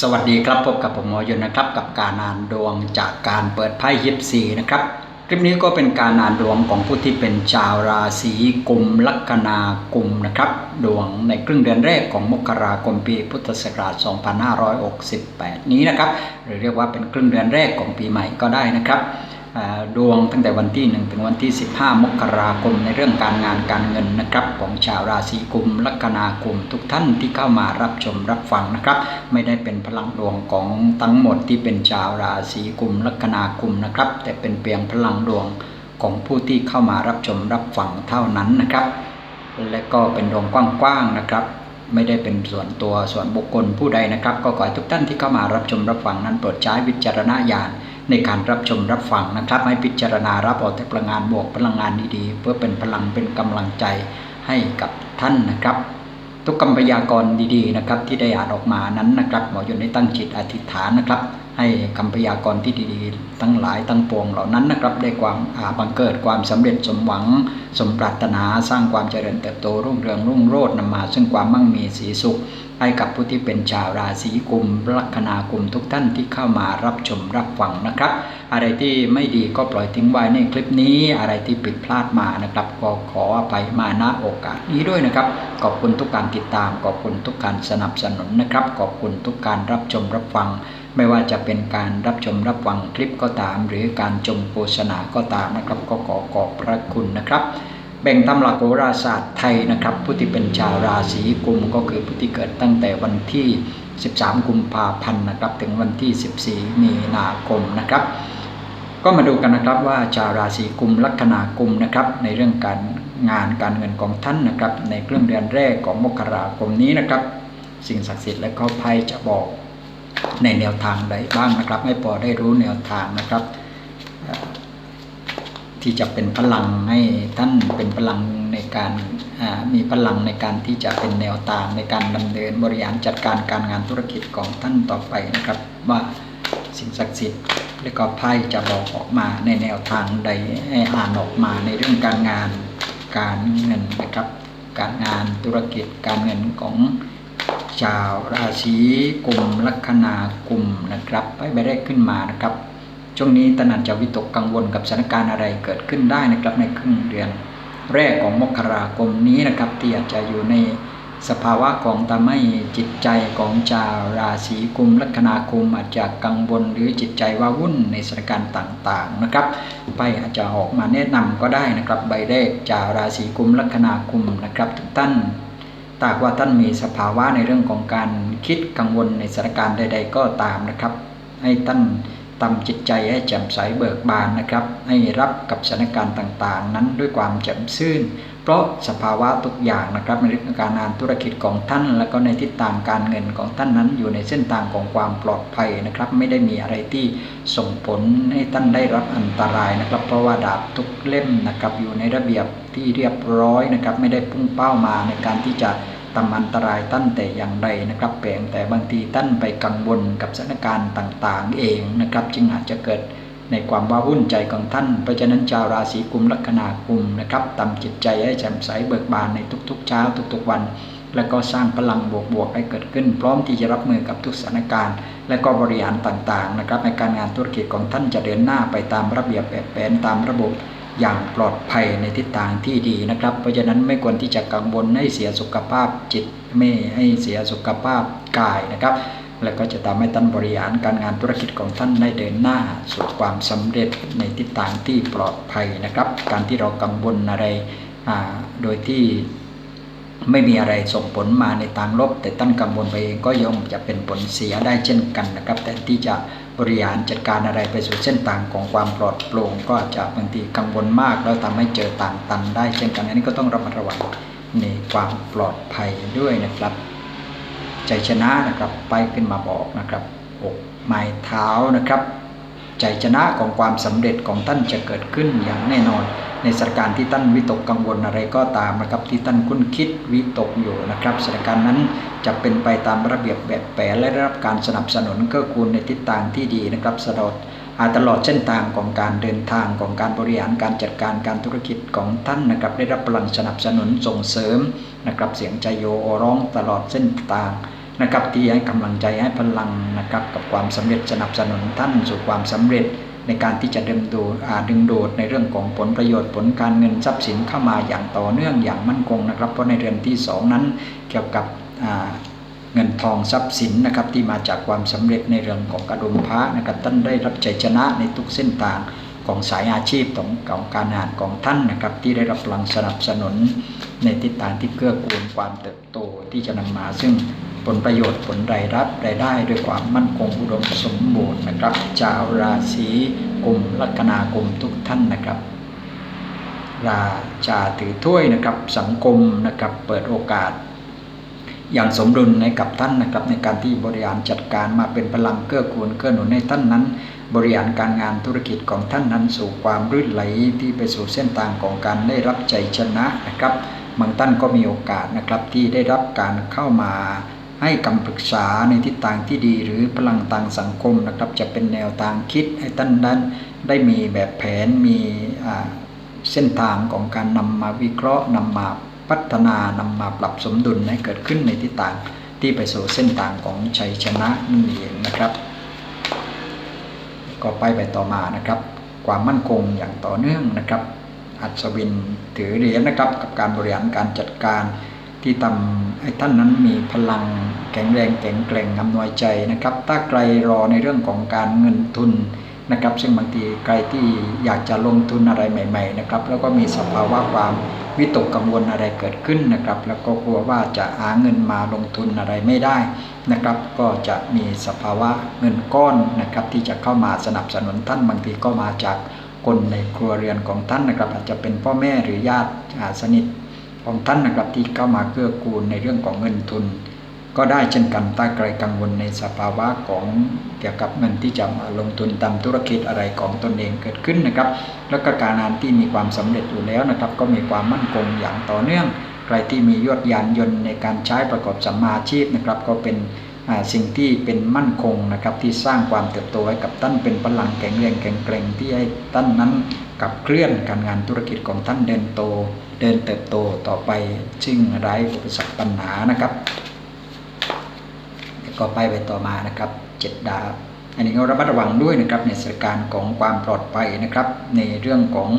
สวัสดีครับพบกับผมหมอยนนะครับกับการอ่านดวงจากการเปิดไพ่ยิปซีนะครับคลิปนี้ก็เป็นการอ่านดวงของผู้ที่เป็นชาวราศีกุมลัคนากุมนะครับ ดวงในครึ่งเดือนแรกของมกราคมปีพุทธศักราช 2568 นี้นะครับ หรือเรียกว่าเป็นครึ่งเดือนแรกของปีใหม่ก็ได้นะครับ ดวงตั้งแต่วันที่ 1 ถึงวันที่ 15 มกราคมในเรื่องการงานการเงินนะครับ ของชาวราศีกุมลัคนากุมทุกท่านที่เข้ามารับชมรับฟังนะครับ ไม่ได้เป็นพลังดวงของทั้งหมดที่เป็นชาวราศีกุมลัคนากุมนะครับ แต่เป็นเพียงพลังดวงของผู้ที่เข้ามารับชมรับฟังเท่านั้นนะครับ และก็เป็นดวงกว้างๆนะครับไม่ได้เป็นส่วนตัวส่วนบุคคลผู้ใดนะครับ ก็ขอให้ทุกท่านที่เข้ามารับชมรับฟังนั้นโปรดใช้วิจารณญาณ ในการรับชมรับฟังนะครับ ให้พิจารณารับเอาแต่พลังงานบวกพลังงานดีๆ เพื่อเป็นพลังเป็นกำลังใจให้กับท่านนะครับ ทุกคำพยากรณ์ดีๆนะครับที่ได้อ่านออกมานั้นนะครับหมอยนได้ตั้งจิตอธิษฐานนะครับ ให้คำพยากรณ์ที่ดีๆ ทั้งหลายทั้งปวงเหล่านั้นนะครับได้ความอาบังเกิดความสำเร็จสมหวัง สมปรารถนาสร้างความเจริญเติบโตรุ่งเรืองรุ่งโรจน์นำมา ซึ่งความมั่งมีสีสุข ให้กับผู้ที่เป็นชาวราศีกุมลัคนากุมทุกท่านที่เข้ามารับชมรับฟังนะครับ อะไรที่ไม่ดีก็ปล่อยทิ้งไว้ในคลิปนี้ อะไรที่ผิดพลาดมานะครับก็ขออภัยมาณโอกาสนี้ด้วยนะครับ ขอบคุณทุกการติดตาม ขอบคุณทุกการสนับสนุนนะครับ ขอบคุณทุกการรับชมรับฟัง ไม่ว่าจะเป็นการรับชมรับฟังคลิปก็ตาม หรือการชมโฆษณาก็ตามนะครับ ก็ขอขอบพระคุณนะครับ แบ่งตามหลักโหราศาสตร์ไทยนะครับ ผู้ที่เป็นชาวราศีกุมก็คือผู้ที่เกิดตั้งแต่วันที่ 13 กุมภาพันธ์นะครับ ถึงวันที่ 14 มีนาคมนะครับ ก็มาดูกันนะครับว่าชาวราศีกุมลัคนากุมนะครับ ในเรื่องการงานการเงินของท่านนะครับ ในครึ่องเดือนแรกของมกราคมนี้นะครับ สิ่งศักดิ์สิทธิ์และก็ไพ่จะบอก ในแนวทางใดบ้างนะครับ ให้พอได้รู้แนวทางนะครับ ที่จะเป็นพลังให้ท่านเป็นพลังในการมีพลังในการที่จะเป็นแนวทางในการดำเนินบริหารจัดการการงานธุรกิจของท่านต่อไปนะครับ ว่าสิ่งศักดิ์สิทธิ์และก็ไพ่จะบอกออกมาในแนวทางใดให้อ่านออกมาในเรื่องการงานการเงินนะครับ การงานธุรกิจการเงินของ ชาวราศีกลุ่มลัคนากุมนะครับไพ่ใบแรกขึ้นมานะครับ ช่วงนี้ตนันจะวิตกกังวลกับสถานการณ์อะไรเกิดขึ้นได้นะครับในครึ่งเดือน แรกของมกราคมนี้นะครับ ที่อาจจะอยู่ในสภาวะของทำให้จิตใจของชาวราศีกุมลัคนากุมอาจจะกังวลหรือจิตใจว้าวุ่นในสถานการณ์ต่างๆนะครับไปอาจจะออกมาแนะนำก็ได้นะครับ ใบแรกชาวราศีกุมลัคนากุมนะครับทุกท่าน ตากว่าท่านมีสภาวะในเรื่องของการคิดกังวลในสถานการณ์ใด ๆ ก็ตามนะครับ ให้ท่านทำจิตใจให้แจ่มใสเบิกบานนะครับ ให้รับกับสถานการณ์ต่างๆ นั้นด้วยความแจ่มชื่น เพราะสภาวะทุกอย่างนะครับในเรื่องการงานธุรกิจของท่าน และก็ในทิศทางการเงินของท่านนั้นอยู่ในเส้นทางของความปลอดภัยนะครับ ไม่ได้มีอะไรที่ส่งผลให้ท่านได้รับอันตรายนะครับ เพราะว่าดาบทุกเล่มนะครับอยู่ในระเบียบที่เรียบร้อยนะครับ ไม่ได้พุ่งเป้ามาในการที่จะทำอันตรายท่านแต่อย่างใดนะครับเพียงแต่บางทีท่านไปกังวลกับสถานการณ์ต่างๆ เองนะครับ จึงอาจจะเกิด ในความว้าวุ่นใจของท่าน เพราะฉะนั้นชาวราศีกุมลัคนากุมนะครับทำจิตใจให้แจ่มใสเบิกบานในทุกๆ เช้าทุกๆวัน แล้วก็สร้างพลังบวกๆให้เกิดขึ้น พร้อมที่จะรับมือกับทุกสถานการณ์ และก็บริหารต่างๆนะครับในการงานธุรกิจของท่านจะเดินหน้าไปตามระเบียบแบบแผนตามระบบอย่างปลอดภัยในทิศทางที่ดีนะครับ เพราะฉะนั้นไม่ควรที่จะกังวลให้เสียสุขภาพจิตไม่ให้เสียสุขภาพกายนะครับ แล้วก็จะทำให้ท่านบริหารการงานธุรกิจของท่านได้เดินหน้าสู่ความสำเร็จในทิศทางที่ปลอดภัยนะครับ การที่เรากังวลอะไรโดยที่ไม่มีอะไรส่งผลมาในทางลบ แต่ท่านกังวลไปเองก็ย่อมจะเป็นผลเสียได้เช่นกันนะครับ แต่ที่จะบริหารจัดการอะไรไปสู่เส้นทางของความปลอดโปร่งก็จะบางทีกังวลมากแล้วทำให้เจอต่างตันได้เช่นกันอันนี้ก็ต้องระมัดระวังในความปลอดภัยด้วยนะครับ ใจชนะนะครับ ไปขึ้นมาบอกนะครับอกไม้เท้านะครับ ใจชนะของความสำเร็จของท่านจะเกิดขึ้นอย่างแน่นอน ในสถานการณ์ที่ท่านวิตกกังวลอะไรก็ตามนะครับ ที่ท่านคุ้นคิดวิตกอยู่นะครับสถานการณ์นั้นจะเป็นไปตามระเบียบแบบแผนและได้รับการสนับสนุนเกื้อกูลในทิศทางที่ดีนะครับสลอดอาตลอดเส้นทางของการเดินทางของการบริหารการจัดการการธุรกิจของท่านนะครับ ได้รับพลังสนับสนุนส่งเสริมนะครับ เสียงใจโยโอร้องตลอดเส้นทาง นะครับที่ให้กำลังใจให้พลังนะครับกับความสำเร็จสนับสนุนท่านสู่ความสำเร็จในการที่จะดึงดูดดึงดูดในเรื่องของผลประโยชน์ผลการเงินทรัพย์สินเข้ามาอย่างต่อเนื่องอย่างมั่นคงนะครับ เพราะในเรือนที่ 2 นั้นเกี่ยวกับเงินทองทรัพย์สินนะครับที่มาจากความสำเร็จในเรื่องของกระดุมพระนะครับท่านได้รับใจชนะในทุกเส้นทางของสายอาชีพของของการงานของท่านนะครับ ที่ได้รับพลังสนับสนุนในทิศทางที่เกื้อกูลความเติบโตที่จะนำมาซึ่ง ผลประโยชน์ผลรายรับรายได้ด้วยความมั่นคงอุดมสมบูรณ์นะครับชาวราศีกุมลัคนากรมทุกท่านนะครับราชาถือถ้วยนะครับสังคมนะครับเปิดโอกาส อย่างสมดุลในกับท่านนะครับในการที่บริหารจัดการมาเป็นพลังเกื้อกูลเกื้อหนุนในท่านนั้น บริหารการงานธุรกิจของท่านนั้น สู่ความรื่นไหลที่ไปสู่เส้นทางของการได้รับใจชนะนะครับบางท่านก็มีโอกาสนะครับที่ได้รับการเข้ามา ให้คำปรึกษาในทิศทางที่ดีหรือพลังทางสังคมนะครับ จะเป็นแนวทางคิดให้ท่านนั้นได้มีแบบแผนมีเส้นทางของการนำมาวิเคราะห์นำมาพัฒนานำมาปรับสมดุลให้เกิดขึ้นในทิศทางที่ไปสู่เส้นทางของชัยชนะนั่นเองนะครับ ก็ไปไปต่อมานะครับ ความมั่นคงอย่างต่อเนื่องนะครับ อัศวินถือเหรียญนะครับกับการบริหารการจัดการ ที่ทำให้ท่านนั้นมีพลังแข็งแรงแข็งแกร่งอำนวยใจนะครับ ถ้าใครรอในเรื่องของการเงินทุนนะครับ ซึ่งบางทีใครที่อยากจะลงทุนอะไรใหม่ ๆ นะครับ แล้วก็มีสภาวะความวิตกกังวลอะไรเกิดขึ้นนะครับ แล้วก็กลัวว่าจะหาเงินมาลงทุนอะไรไม่ได้นะครับ ก็จะมีสภาวะเงินก้อนนะครับ ที่จะเข้ามาสนับสนุนท่านบางทีก็มาจากคนในครัวเรือนของท่านนะครับ อาจจะเป็นพ่อแม่หรือญาติสนิท ของท่านนะครับที่เข้ามาเกื้อกูลในเรื่องของเงินทุน ก็ได้เช่นกันถ้าใครกังวลในสภาวะของเกี่ยวกับเงินที่จะมาลงทุนตามธุรกิจอะไรของตนเองเกิดขึ้นนะครับ แล้วก็การงานที่มีความสำเร็จอยู่แล้วนะครับ ก็มีความมั่นคงอย่างต่อเนื่อง ใครที่มียวดยานยนต์ในการใช้ประกอบสัมมาชีพนะครับ ก็เป็นสิ่งที่เป็นมั่นคงนะครับที่สร้างความเติบโตให้กับท่านเป็นพลังแข็งแรงแข็งแกร่งที่ให้ท่านนั้นกับเคลื่อนการงานธุรกิจของท่านเดินโต เดินเติบโตต่อไปซึ่งไร้อุปสรรคปัญหานะครับก็ไปไปต่อมานะครับเจ็ดดาวอันนี้ก็ระมัดระวังด้วยนะครับในสถานการณ์ของความปลอดภัยนะครับ ในเรื่องของ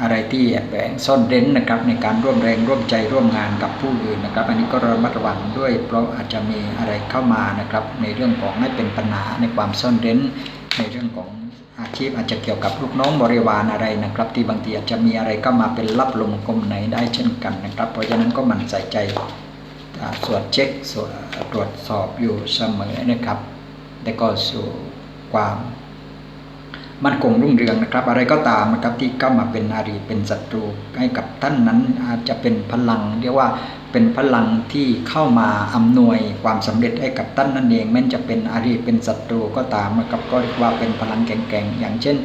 อะไรที่แอบแฝงซ่อนเร้นนะครับ ในการร่วมแรงร่วมใจร่วมงานกับผู้อื่นนะครับ อันนี้ก็ระมัดระวังด้วย เพราะอาจจะมีอะไรเข้ามานะครับ ในเรื่องของไม่เป็นปัญหาในความซ่อนเร้น ในเรื่องของอาชีพอาจจะเกี่ยวกับลูกน้องบริวารอะไรนะครับ ที่บางทีอาจจะมีอะไรก็มาเป็นรับลงกลมไหนได้เช่นกันนะครับ เพราะฉะนั้นก็มันใส่ใจสวดเช็คสวดตรวจสอบอยู่เสมอนะครับแต่ก็สู่ความมั่นคงรุ่งเรืองนะครับ อะไรก็ตามนะครับที่เข้ามาเป็นอารีเป็นศัตรูให้กับท่านนั้นอาจจะเป็นพลัง เรียกว่า เป็นพลังที่เข้ามาอำนวยความสำเร็จให้กับท่านนั่นเองแม้จะเป็นอารีเป็นศัตรูก็ตามนะครับก็เรียกว่าเป็นพลังแข็งๆอย่างเช่น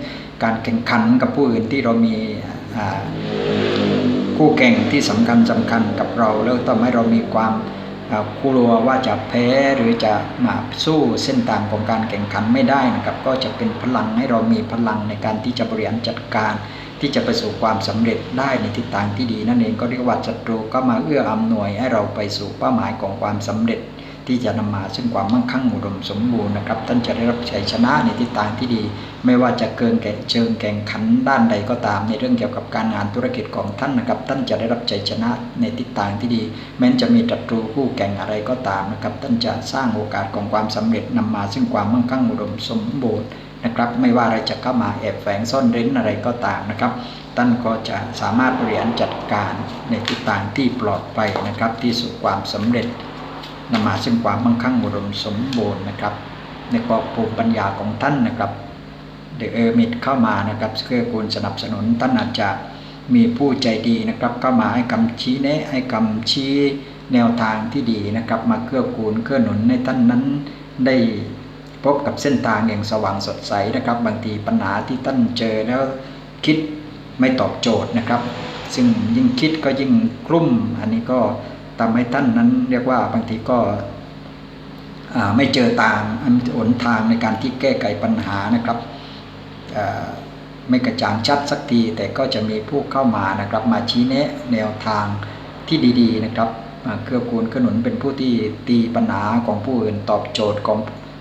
การแข่งขันกับผู้อื่นที่เรามีคู่แข่งที่สำคัญสำคัญกับเรา แล้วทำให้เรามีความกลัวว่าจะแพ้หรือจะมาสู้เส้นทางของการแข่งขันไม่ได้นะครับ ก็จะเป็นพลังให้เรามีพลังในการที่จะบริหารจัดการ ที่จะไปสู่ความสำเร็จได้ในทิศทางที่ดีนั่นเองก็เรียกว่าศัตรูก็มาเอื้ออำนวยให้เราไปสู่เป้าหมายของความสำเร็จ ที่จะนำมาซึ่งความมั่งคั่งอุดมสมบูรณ์นะครับท่านจะได้รับชัยชนะในทิศทางที่ดี ไม่ว่าจะเกินแก่เชิงแข่งขันด้านใดก็ตาม ในเรื่องเกี่ยวกับการงานธุรกิจของท่านนะครับท่านจะได้รับชัยชนะในทิศทางที่ดี แม้จะมีศัตรูคู่แข่งอะไรก็ตามนะครับท่านจะสร้างโอกาสของความสำเร็จนำมาซึ่งความมั่งคั่งอุดมสมบูรณ์ นะครับ ไม่ว่าอะไรจะเข้ามาแอบแฝงซ่อนเร้นอะไรก็ตามนะครับท่านก็จะสามารถบริหารจัดการในทิศทางที่ปลอดภัยนะครับ ที่สู่ความสำเร็จนำมาซึ่งความมั่งคั่งอุดมสมบูรณ์นะครับ ในกอบภูมิปัญญาของท่านนะครับเดอะเออร์มิดเข้ามานะครับเพื่อกูลสนับสนุนท่านอาจจะมีผู้ใจดีนะครับเข้ามาให้คำชี้แนะให้คำชี้แนวทางที่ดีนะครับ มาเกื้อกูลเกื้อหนุนในท่านนั้นได้ พบกับเส้นทางอย่งสว่างสดใสนะครับ บางทีปัญหาที่ท่านเจอแล้วคิดไม่ตอบโจทย์นะครับ ซึ่งยิ่งคิดก็ยิ่งกลุ่ม อันนี้ก็ทำให้ท่านนั้นเรียกว่าบางทีก็ไม่เจอตางหนทางในการที่แก้ไขปัญหานะครับไม่กระจ่างชัดสักทีแต่ก็จะมีผู้เข้ามานะครับ มาชี้แนะแนวทางที่ดี ๆ นะครับอ่าเกื้อกูลเกื้อหนุนเป็นผู้ที่ตีปัญหาของผู้อื่นตอบโจทย์ของ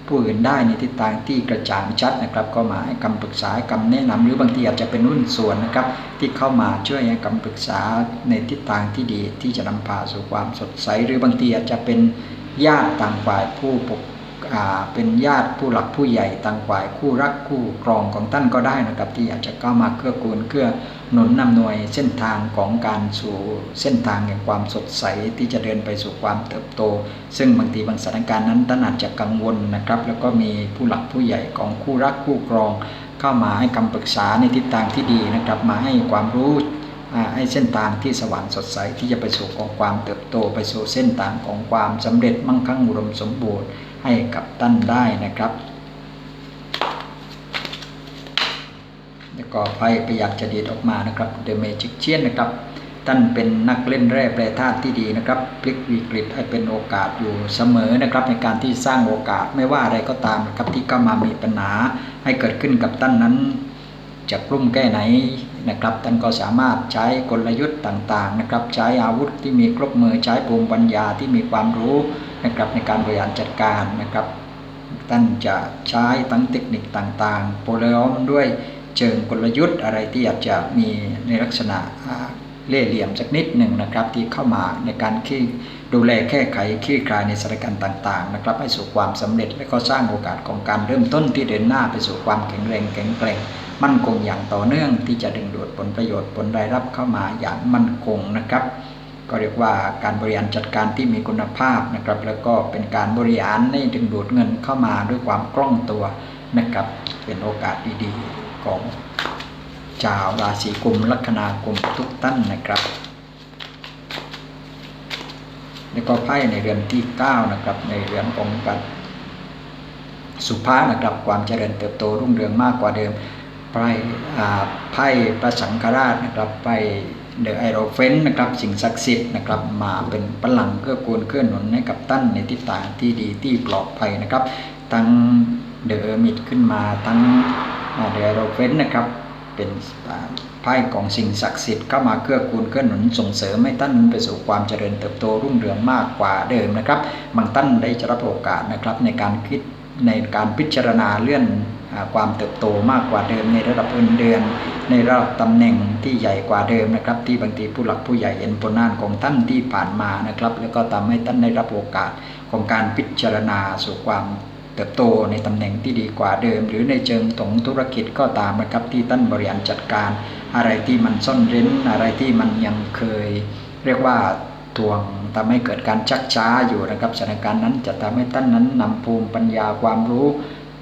ผู้อื่นได้ในทิศทางที่กระจ่างชัดนะครับ ก็มาให้คำปรึกษาคำแนะนำหรือบางทีอาจจะเป็นรุ่นส่วนนะครับ ที่เข้ามาช่วยให้คำปรึกษาในทิศทางที่ดีที่จะนำพาสู่ความสดใส หรือบางทีอาจจะเป็นญาติต่างฝ่ายผู้ปก เป็นญาติผู้หลักผู้ใหญ่ต่างฝ่ายคู่รักคู่ครองของท่านก็ได้นะครับ ที่อาจจะเข้ามาเกื้อกูลเกื้อหนุนนำหน่วยเส้นทางของการสู่เส้นทางแห่งความสดใสที่จะเดินไปสู่ความเติบโต ซึ่งบางทีบางสถานการณ์นั้นท่านอาจจะกังวลนะครับ แล้วก็มีผู้หลักผู้ใหญ่ของคู่รักคู่ครองเข้ามาให้คำปรึกษาในทิศทางที่ดีนะครับ มาให้ความรู้ให้เส้นทางที่สว่างสดใสที่จะไปสู่ของความเติบโต ไปสู่เส้นทางของความสำเร็จมั่งคั่งอุดมสมบูรณ์ ให้กับท่านได้นะครับ แล้วก็ไพ่ประหยัดจะดีดออกมานะครับเดเมจิกเชียนนะครับ ท่านเป็นนักเล่นแร่แปรธาตุที่ดีนะครับพลิกวิกฤตให้เป็นโอกาสอยู่เสมอนะครับ ในการที่สร้างโอกาสไม่ว่าอะไรก็ตามนะครับที่เข้ามามีปัญหาให้เกิดขึ้นกับท่านนั้นจะกลุ่มแก้ไหนนะครับท่านก็สามารถใช้กลยุทธ์ต่างๆนะครับ ใช้อาวุธที่มีครบมือใช้ภูมิปัญญาที่มีความรู้ นะครับในการบริหารจัดการนะครับ ท่านจะใช้ทั้งเทคนิคต่างๆโปรล้อมด้วยเชิงกลยุทธ์อะไรที่อาจจะมีในลักษณะเล่เหลี่ยมสักนิดหนึ่งนะครับ ที่เข้ามาในการขี้ดูแลแก้ไขคลี่คลายในสถานการณ์ต่าง ๆ นะครับ ให้สู่ความสำเร็จและก็สร้างโอกาสของการเริ่มต้นที่เดินหน้าไปสู่ความแข็งแรงแข็งแกร่งมั่นคงอย่างต่อเนื่องที่จะดึงดูดผลประโยชน์ผลรายรับเข้ามาอย่างมั่นคงนะครับ ก็เรียกว่าการบริหารจัดการที่มีคุณภาพนะครับ แล้วก็เป็นการบริหารให้ดึงดูดเงินเข้ามาด้วยความคล่องตัวนะครับ เป็นโอกาสดีๆของชาวราศีกุมลัคนากุมทุกท่านนะครับ แล้วก็ไพ่ในเรือนที่ 9 นะครับ ในเรือนของการสุภานะครับความเจริญเติบโตรุ่งเรืองมากกว่าเดิม ไพ่ไพ่พระสังฆราชนะครับไพ่เดอะไอโรเฟนนะครับสิ่งศักดิ์สิทธิ์นะครับมาเป็นพลังเกื้อกูลเกื้อหนุนให้กับท่านในทิศทางที่ดีที่ปลอดภัยนะครับ ทั้งเดอะมิดขึ้นมาทั้งเดอะไอโรเฟนนะครับเป็นไพ่ของสิ่งศักดิ์สิทธิ์เข้ามาเกื้อกูลเกื้อหนุนส่งเสริมให้ท่านไปสู่ความเจริญเติบโตรุ่งเรืองมากกว่าเดิมนะครับบางท่านได้จะรับโอกาสนะครับในการคิด ในการพิจารณาเลื่อนความเติบโตมากกว่าเดิม ในระดับเงินเดือน ในระดับตำแหน่งที่ใหญ่กว่าเดิมนะครับ ที่บางทีผู้หลักผู้ใหญ่เห็นผลงานของท่านที่ผ่านมานะครับ แล้วก็ทำให้ท่านได้รับโอกาสของการพิจารณาสู่ความเติบโตในตำแหน่งที่ดีกว่าเดิม หรือในเชิงของธุรกิจก็ตามนะครับที่ท่านบริหารจัดการ อะไรที่มันซ่อนเร้นอะไรที่มันยังเคย เรียกว่าทวง ทำให้เกิดการชักช้าอยู่นะครับสถานการณ์นั้นจะทำให้ท่านนั้นนำภูมิปัญญาความรู้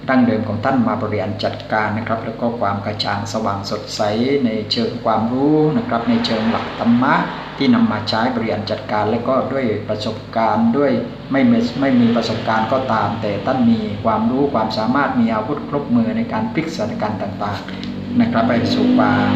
ดั้งเดิมของท่านมาบริหารจัดการนะครับ แล้วก็ความกระจ่างสว่างสดใสในเชิงความรู้นะครับ ในเชิงหลักธรรมะที่นำมาใช้บริหารจัดการ และก็ด้วยประสบการณ์ด้วยไม่มีไม่มีประสบการณ์ก็ตาม แต่ท่านมีความรู้ความสามารถมีอาวุธครบมือในการพลิกสถานการณ์ต่างๆ นะครับไปสู่ความ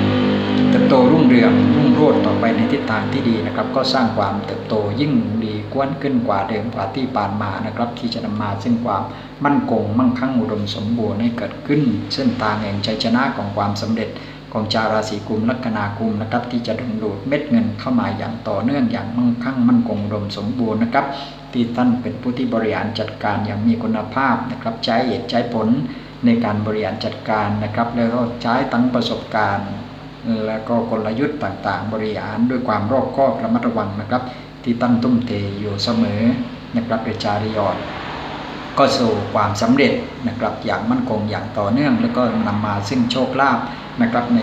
เติบโตรุ่งเรืองรุ่งโรจน์ต่อไปในทิศทางที่ดีนะครับ ก็สร้างความเติบโตยิ่งดีกวนขึ้นกว่าเดิมกว่าที่ผ่านมานะครับ ที่จะนำมาซึ่งความมั่นคงมั่งคั่งอุดมสมบูรณ์ให้เกิดขึ้น เส้นทางแห่งชัยชนะของความสำเร็จของชาวราศีกุมลัคนากุมนะครับ ที่จะดึงดูดเม็ดเงินเข้ามาอย่างต่อเนื่องอย่างมั่งคั่งมั่นคงอุดมสมบูรณ์นะครับ ที่ท่านเป็นผู้ที่บริหารจัดการอย่างมีคุณภาพนะครับ ใช้เหตุใช้ผล ในการบริหารจัดการนะครับ แล้วก็ใช้ทั้งประสบการณ์ แล้วก็กลยุทธ์ต่างๆ บริหารด้วยความรอบคอบระมัดระวังนะครับ ที่ตั้งตุ้มเทอยู่เสมอนะครับเดชาริยอนก็สู่ความสำเร็จนะครับอย่างมั่นคงอย่างต่อเนื่อง แล้วก็นำมาซึ่งโชคลาภนะครับใน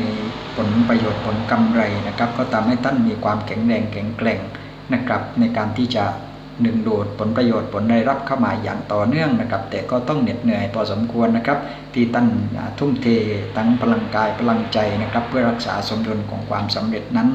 ผลประโยชน์ผลกำไรนะครับ ก็ทำให้ท่านมีความแข็งแรงแข็งแกร่งนะครับในการที่จะ ดึงดูดผลประโยชน์ผลได้รับเข้ามาอย่างต่อเนื่องนะครับ แต่ก็ต้องเหน็ดเหนื่อยพอสมควรนะครับ ที่ท่านอ่าทุ่มเททั้งพลังกายพลังใจนะครับ เพื่อรักษาสมดุลของความสำเร็จนั้น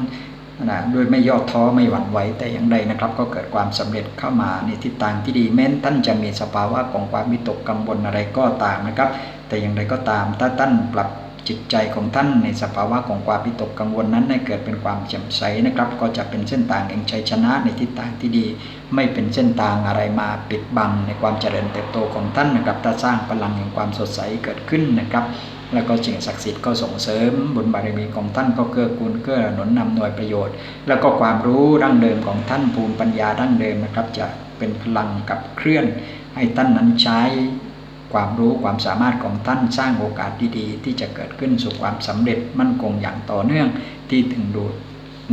นะด้วยไม่ย่อท้อไม่หวั่นไหวแต่อย่างใดนะครับ ก็เกิดความสำเร็จเข้ามาในทิศทางที่ดีแม้นท่านจะมีสภาวะของความวิตกกังวลอะไรก็ตามนะครับ แต่อย่างไรก็ตามถ้าท่านปรับ จิตใจของท่านในสภาวะของความวิตกกังวลนั้นให้เกิดเป็นความแจ่มใสนะครับ ก็จะเป็นเส้นทางแห่งชัยชนะในทิศทางที่ดี ไม่เป็นเส้นทางอะไรมาปิดบังในความเจริญเติบโตของท่านนะครับถ้าสร้างพลังแห่งความสดใสเกิดขึ้นนะครับแล้วก็สิ่งศักดิ์สิทธิ์ก็ส่งเสริมบุญบารมีของท่านก็เกื้อกูลเกื้อหนุนนำหน่วยประโยชน์ แล้วก็ความรู้ดั้งเดิมของท่านภูมิปัญญาดั้งเดิมนะครับ จะเป็นพลังกับเคลื่อนให้ท่านนั้นใช้ ความรู้ความสามารถของท่านสร้างโอกาสดีๆ ที่จะเกิดขึ้นสู่ความสำเร็จมั่นคงอย่างต่อเนื่องที่ถึงดูด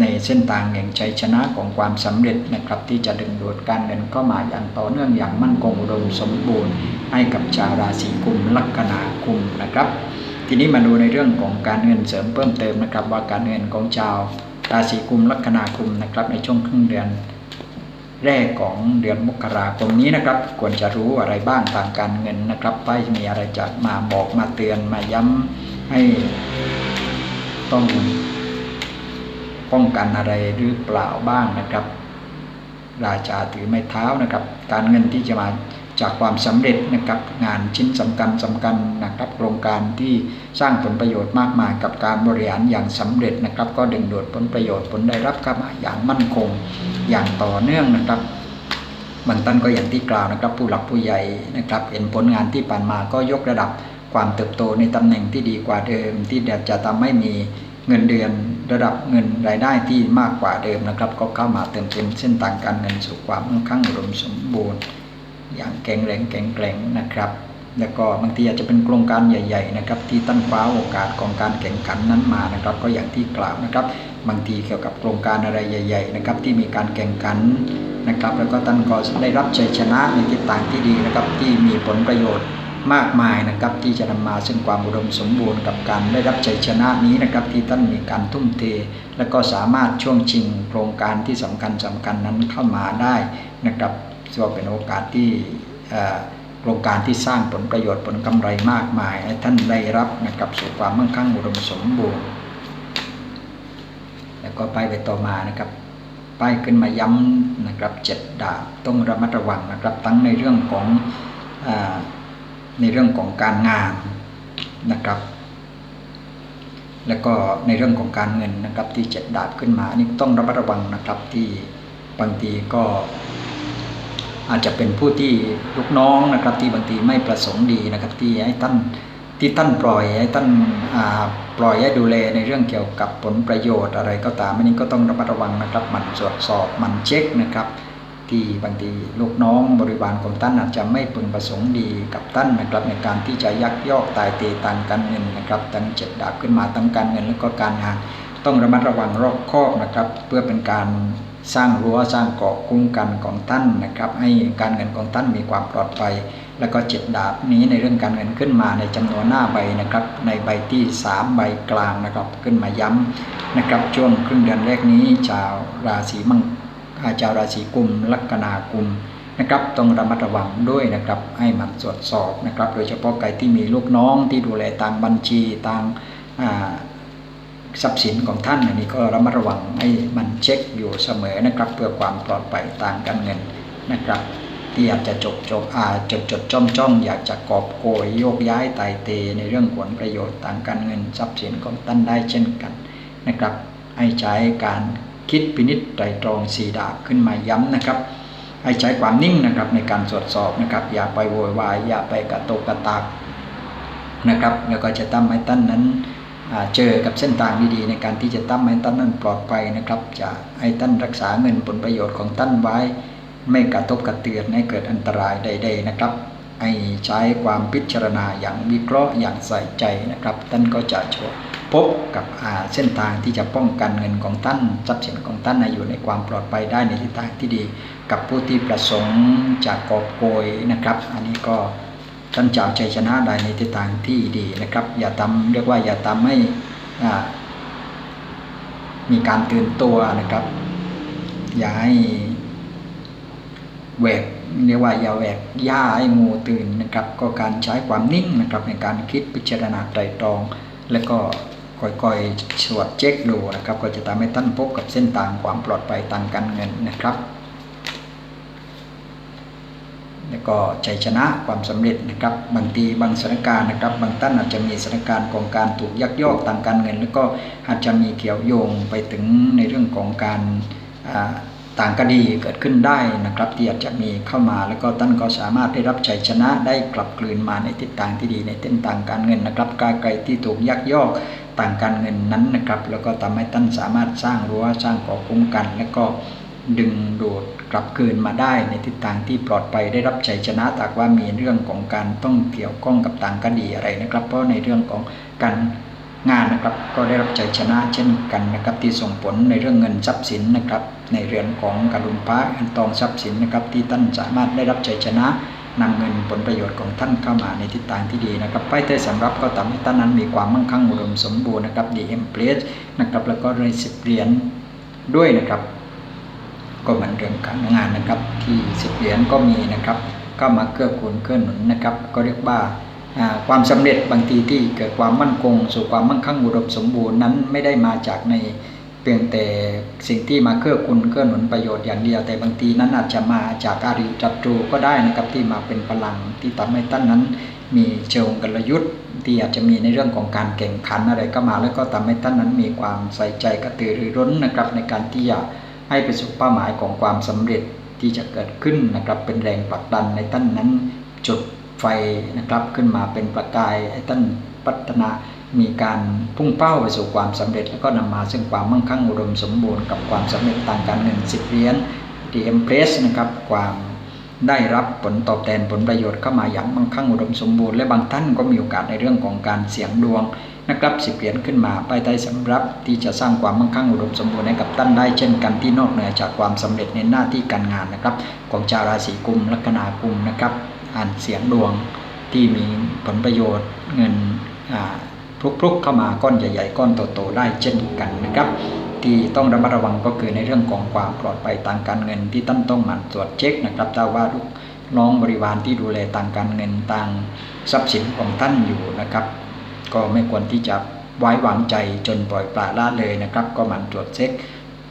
ในเส้นทางแห่งชัยชนะของความสำเร็จนะครับที่จะดึงดูดการเงินเข้ามาอย่างต่อเนื่องอย่างมั่นคงอุดมสมบูรณ์ ให้กับชาวราศีกุมลัคนากุมนะครับ ทีนี้มาดูในเรื่องของการเงินเสริมเพิ่มเติมนะครับ ว่าการเงินของชาวราศีกุมลัคนากุมนะครับในช่วงครึ่งเดือน แรกของเดือนมกราคมนี้นะครับ ควรจะรู้อะไรบ้างทางการเงินนะครับไพ่มีอะไรจะมาบอกมาเตือนมาย้ำให้ต้องป้องกันอะไรหรือเปล่าบ้างนะครับ ราชาถือไม้เท้านะครับ การเงินที่จะมา จากความสำเร็จนะครับงานชิ้นสำคัญสำคัญนะครับ โครงการที่สร้างผลประโยชน์มากมายกับการบริหารอย่างสำเร็จนะครับ ก็ดึงดูดผลประโยชน์ผลได้รับเข้ามาอย่างมั่นคงอย่างต่อเนื่องนะครับบางท่านก็อย่างที่กล่าวนะครับ ผู้หลักผู้ใหญ่นะครับเห็นผลงานที่ผ่านมาก็ยกระดับความเติบโตในตำแหน่งที่ดีกว่าเดิม ที่จะทำให้มีเงินเดือนระดับเงินรายได้ที่มากกว่าเดิมนะครับ ก็เข้ามาเติมเต็มเส้นทางการเงินสู่ความมั่งคั่งอุดมสมบูรณ์ อย่างแข็งแรงแข็งแกร่งนะครับ แล้วก็บางทีอาจจะเป็นโครงการใหญ่ๆนะครับที่ตั้นคว้าโอกาสของการแข่งขันนั้นมานะครับ ก็อย่างที่กล่าวนะครับ บางทีเกี่ยวกับโครงการอะไรใหญ่ ๆ นะครับ ที่มีการแข่งขันนะครับ แล้วก็ท่านก็ได้รับชัยชนะในทิศทางที่ดีนะครับ ที่มีผลประโยชน์มากมายนะครับที่จะนำมาซึ่งความอุดมสมบูรณ์กับการได้รับชัยชนะนี้นะครับที่ท่านมีการทุ่มเท และก็สามารถช่วงชิงโครงการที่สำคัญสำคัญนั้นเข้ามาได้นะครับ ก็เป็นโอกาสที่โครงการที่สร้างผลประโยชน์ผลกำไรมากมายให้ท่านได้รับนะครับสู่ความมั่งคั่งอุดมสมบูรณ์ แล้วก็ไปไปต่อมานะครับป้ายขึ้นมาย้ำนะครับเจ็ดดาบต้องระมัดระวังนะครับทั้งในเรื่องของอในเรื่องของการงานนะครับ แล้วก็ในเรื่องของการเงินนะครับที่เจ็ดดาบขึ้นมานี่ต้องระมัดระวังนะครับที่บางทีก็ อาจจะเป็นผู้ที่ลูกน้องนะครับที่บางทีไม่ประสงค์ดีนะครับที่ให้ท่านที่ท่านปล่อยให้ท่านปล่อยให้ดูแลในเรื่องเกี่ยวกับผลประโยชน์อะไรก็ตามอันนี้ก็ต้องระมัดระวังนะครับมันตรวจสอบมันเช็คนะครับ ที่บางทีลูกน้องบริวารของท่านอาจจะไม่พึงประสงค์ดีกับท่านนะครับในการที่จะยักยอกตายเตะตังการเงินนะครับตั้งเจ็ดดาบขึ้นมาตั้งการเงินแล้วก็การงานต้องระมัดระวังรอบคอบนะครับ เพื่อเป็นการ สร้างรั้วสร้างเกาะคุ้มกันของท่านนะครับ ให้การเงินของท่านมีความปลอดภัย แล้วก็เจ็ดดาบนี้ในเรื่องการเงินขึ้นมาในจำนวนหน้าใบนะครับ ในใบที่ 3 ใบกลางนะครับ ขึ้นมาย้ำนะครับ ช่วงครึ่งเดือนแรกนี้ชาวราศีมังชาวราศีกุมลัคนากุมนะครับต้องระมัดระวังด้วยนะครับ ให้มันตรวจสอบนะครับ โดยเฉพาะใครที่มีลูกน้องที่ดูแลตางบัญชีตาง ทรัพย์สินของท่านอันนี้ก็ระมัดระวังให้มันเช็คอยู่เสมอนะครับ เพื่อความปลอดภัยทางการเงินนะครับ ที่อาจจะจบจบอาจดจดจ้องจ้องอยากจะกอบโกยโยกย้ายตายเตในเรื่องผลประโยชน์ทางการเงินทรัพย์สินของท่านได้เช่นกันนะครับ ให้ใช้การคิดพินิจไตรตรองสีดาบขึ้นมาย้ำนะครับ ให้ใช้ความนิ่งนะครับในการตรวจสอบนะครับ อย่าไปโวยวายอย่าไปกระโตกกระตากนะครับ แล้วก็จะทำให้ท่านนั้น เจอกับเส้นทางดีๆในการที่จะตั้มให้ท่านนั้นปลอดภัยนะครับ จะให้ท่านรักษาเงินผลประโยชน์ของท่านไว้ ไม่กระทบกระเตือนให้เกิดอันตรายใด ๆนะครับให้ใช้ความพิจารณาอย่างวิเคราะห์อย่างใส่ใจนะครับท่านก็จะพบกับเส้นทางที่จะป้องกันเงินของท่านทรัพย์สินของท่านอยู่ในความปลอดภัยได้ในทิศทางที่ดี กับผู้ที่ประสงค์จากกอบโกยนะครับ อันนี้ก็ ท่านจะเอาชัยชนะได้ในทิศทางที่ดีนะครับ อย่าทำเรียกว่าอย่าทำให้มีการตื่นตัวนะครับ อย่าให้แหวกเรียกว่าอย่าแหวกย่าให้งูตื่นนะครับ ก็การใช้ความนิ่งนะครับในการคิดพิจารณาไตรตรอง แล้วก็ค่อยๆสวดเช็คดูนะครับ ก็จะทำให้ท่านพบกับเส้นทางความปลอดภัยทางการเงินนะครับ แล้วก็ชัยชนะความสำเร็จนะครับ บางทีบางสถานการณ์นะครับ บางท่านอาจจะมีสถานการณ์ของการถูกยักยอกทางการเงิน แล้วก็อาจจะมีเกี่ยวโยงไปถึงในเรื่องของการต่างก็ดีเกิดขึ้นได้นะครับที่อาจจะมีเข้ามาแล้วก็ท่านก็สามารถได้รับชัยชนะได้กลับกลืนมาในทิศทางที่ดีในเส้นทางการเงินนะครับกาไกลที่ถูกยักยอกต่างการเงินนั้นนะครับ แล้วก็ทำให้ท่านสามารถสร้างรั้วสร้างกอคุ้มกัน แล้วก็ ดึงดูดกลับคืนมาได้ในทิศทางที่ปลอดภัยได้รับชัยชนะแต่ว่ามีเรื่องของการต้องเกี่ยวข้องกับต่างคดีอะไรนะครับ เพราะในเรื่องของการงานนะครับก็ได้รับชัยชนะเช่นกันนะครับที่ส่งผลในเรื่องเงินทรัพย์สินนะครับ ในเรื่องของการลุมพระเงินทองทรัพย์สินนะครับ ที่ท่านสามารถได้รับชัยชนะนำเงินผลประโยชน์ของท่านเข้ามาในทิศทางที่ดีนะครับไพ่เต้สำรับก็ทำให้ท่านนั้นมีความมั่งคั่งอุดมสมบูรณ์นะครับดีเอ็มเพลสนะครับแล้วก็เลยสิบเหรียญด้วยนะครับ ก็เหมือนเรื่องการงานนะครับ ที่สิบเหรียญก็มีนะครับ ก็มาเกื้อกูลเกื้อหนุนนะครับ ก็เรียกว่าความสำเร็จบางทีที่เกิดความมั่นคง สู่ความมั่งคั่งอุดมสมบูรณ์นั้นไม่ได้มาจากในเพียงแต่สิ่งที่มาเกื้อกูลเกื้อหนุนประโยชน์อย่างเดียว แต่บางทีนั้นอาจจะมาจากอาริจัตรูก็ได้นะครับที่มาเป็นพลังที่ทำให้ท่านนั้นมีเชิงกลยุทธ์ที่อาจจะมีในเรื่องของการแข่งขันอะไรก็มา แล้วก็ทำให้ท่านนั้นมีความใส่ใจกระตือรือร้นนะครับในการที่จะ ให้ไปสู่เป้าหมายของความสำเร็จที่จะเกิดขึ้นนะครับเป็นแรงผลักดันในท่านนั้น จุดไฟนะครับขึ้นมาเป็นประกายให้ท่านพัฒนามีการพุ่งเป้าไปสู่ความสำเร็จ แล้วก็นำมาซึ่งความมั่งคั่งอุดมสมบูรณ์กับความสำเร็จทางการเงินสิบเหรียญดีเอ็มเพรสนะครับความ ได้รับผลตอบแทนผลประโยชน์เข้ามาอย่างมั่งคั่งอุดมสมบูรณ์และบางท่านก็มีโอกาสในเรื่องของการเสี่ยงดวงนะครับสิบเหรียญขึ้นมาไปได้สำหรับที่จะสร้างความมั่งคั่งอุดมสมบูรณ์ให้กับท่านได้เช่นกันที่นอกเหนือจากความสำเร็จในหน้าที่การงานนะครับ ของชาวราศีกุมลัคนากุมนะครับอ่านเสียงดวงที่มีผลประโยชน์เงินพลุกๆเข้ามาก้อนใหญ่ ๆ ก้อนโตๆได้เช่นกันนะครับ ที่ต้องระมัดระวังก็คือในเรื่องของความปลอดภัยทางการเงิน ที่ท่านต้องหมั่นตรวจเช็คนะครับถ้าว่าลูกน้องบริวารที่ดูแลทางการเงินทางทรัพย์สินของท่านอยู่นะครับ ก็ไม่ควรที่จะไว้วางใจจนปล่อยปละละเลยนะครับ ก็หมั่นตรวจเช็ค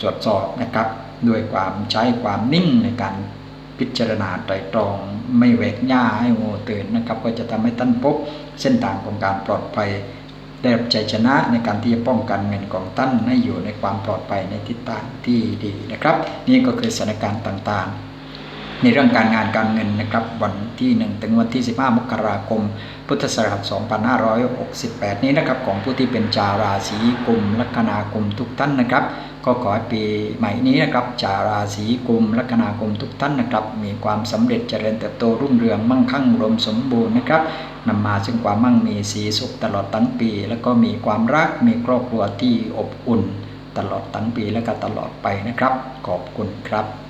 ตรวจสอบนะครับด้วยความใช้ความนิ่งในการพิจารณาไตรตรองไม่เวกหญ้าให้โง่ตื่นนะครับ ก็จะทำให้ท่านพบเส้นทางของการปลอดภัย ได้รับใจชนะในการที่จะป้องกันเงินของท่านให้อยู่ในความปลอดภัยในทิศทางที่ดีนะครับ นี่ก็คือสถานการณ์ต่างๆ ในเรื่องการงานการเงินนะครับ วันที่1ถึงวันที่ 15 มกราคม พุทธศักราช2568 นี้นะครับ ของผู้ที่เป็นชาวราศีกุมลัคนากุมทุกท่านนะครับ ก็ขอให้ปีใหม่นี้นะครับจาราศีกุมลัคนากุมทุกท่านนะครับ มีความสำเร็จเจริญเติบโตรุ่งเรืองมั่งคั่งรวมสมบูรณ์นะครับนำมาซึ่งความมั่งมีสีสุขตลอดทั้งปี แล้วก็มีความรักมีครอบครัวที่อบอุ่น ตลอดทั้งปีและก็ตลอดไปนะครับ ขอบคุณครับ